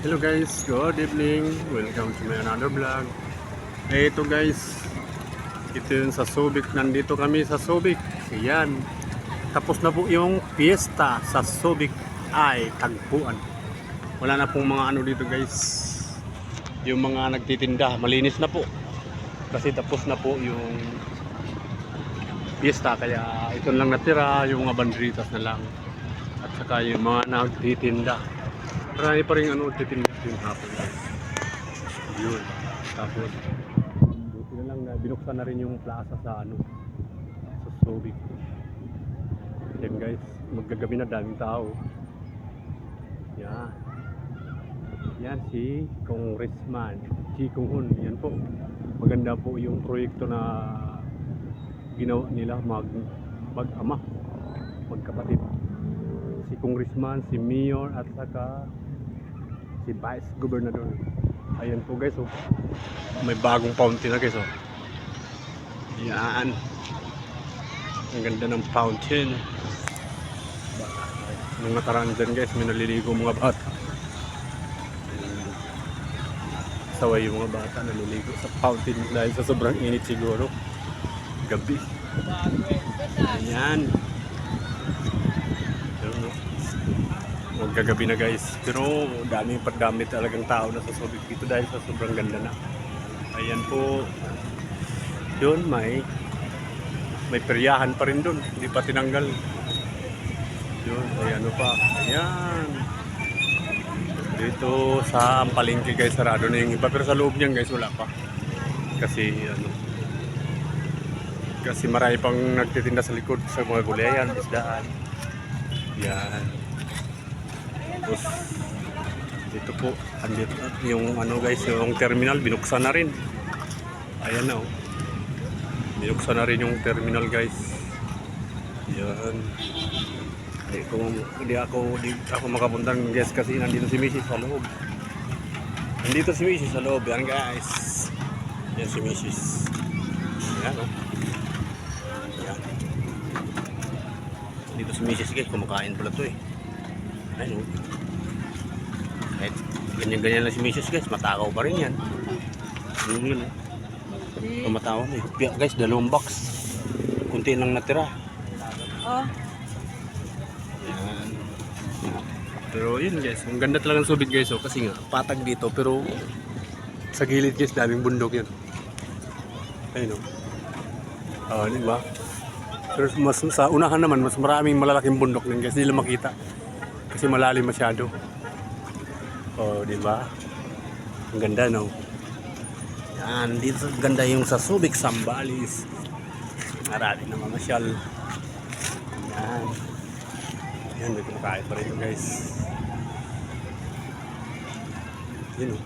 Hello guys, good evening. Welcome to my another vlog. Eh, ito guys, ito yun sa Subic. Nandito kami sa Subic. Yan. Tapos na po yung fiesta sa Subic ay tagpuan. Wala na pong mga ano dito guys. Yung mga nagtitinda, malinis na po. Kasi tapos na po yung fiesta. Kaya ito lang natira, yung mga banderitas na lang. At saka yung mga nagtitinda. Marami pa rin ano, titinda yung hapon. Yun. Tapos, buti na lang na binuksan na rin yung plaza sa ano, sa Subic. Yan guys, maggagabi na daming tao. Yan. Yan si Congressman Chi Kung Hun. Yan po. Maganda po yung proyekto na ginawa nila mag mag-ama, magkapatid. Congressman, si Mayor at saka si Vice Governor. Ayan po guys, oh. may bagong fountain na guys. Oh. Yan. Ang ganda ng fountain. Nung nakaraan dyan guys, may naliligo mga bata. Saway yung mga bata naliligo sa fountain dahil sa sobrang init siguro. Gabi. Ayan. Ayan, no? Magkagabi na guys. Pero dami pa dami talagang tao na sa Subic dito dahil sa sobrang ganda na. Ayan po. Yun may may peryahan pa rin doon. Hindi pa tinanggal. Yun, ay ano pa. Ayan. Dito sa palengke guys, sarado na yung iba. Pero sa loob niyan guys, wala pa. Kasi ano, kasi marami pang nagtitinda sa likod sa mga gulayan, isdaan. Yan. Tapos, dito po, andito yung ano guys, yung terminal, binuksan na rin. Ayan na oh. Binuksan na rin yung terminal guys. Yan. Hindi ko, hindi ako, hindi ako makapunta guys kasi nandito si Mrs. sa loob. Nandito si Mrs. sa loob. Yan guys. Yan si Mrs. Yan oh. Yan. Dito si Mrs. guys, kumakain pala to eh. Ayun. Kahit ganyan-ganyan lang si Mrs. guys, matakaw pa rin yan. Ano yun eh. Tumatawa na eh. Guys, dalawang box. Kunti lang natira. Oh, Yan. Pero yun guys, ang ganda talagang subit guys oh, kasi nga patag dito pero sa gilid guys daming bundok yun. Ayun oh. Ah, di ba? Pero mas sa unahan naman mas maraming malalaking bundok din guys, hindi lang makita. Kasi malalim masyado. Oh, di ba? Ang ganda no. Yan, dito ganda yung sa Subic Sambales. Marami na mamasyal. Yan. Yan, may kumakain pa rin guys. Yun oh.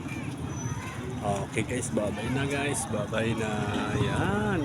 Okay guys, bye-bye na guys. Bye-bye na. Yan.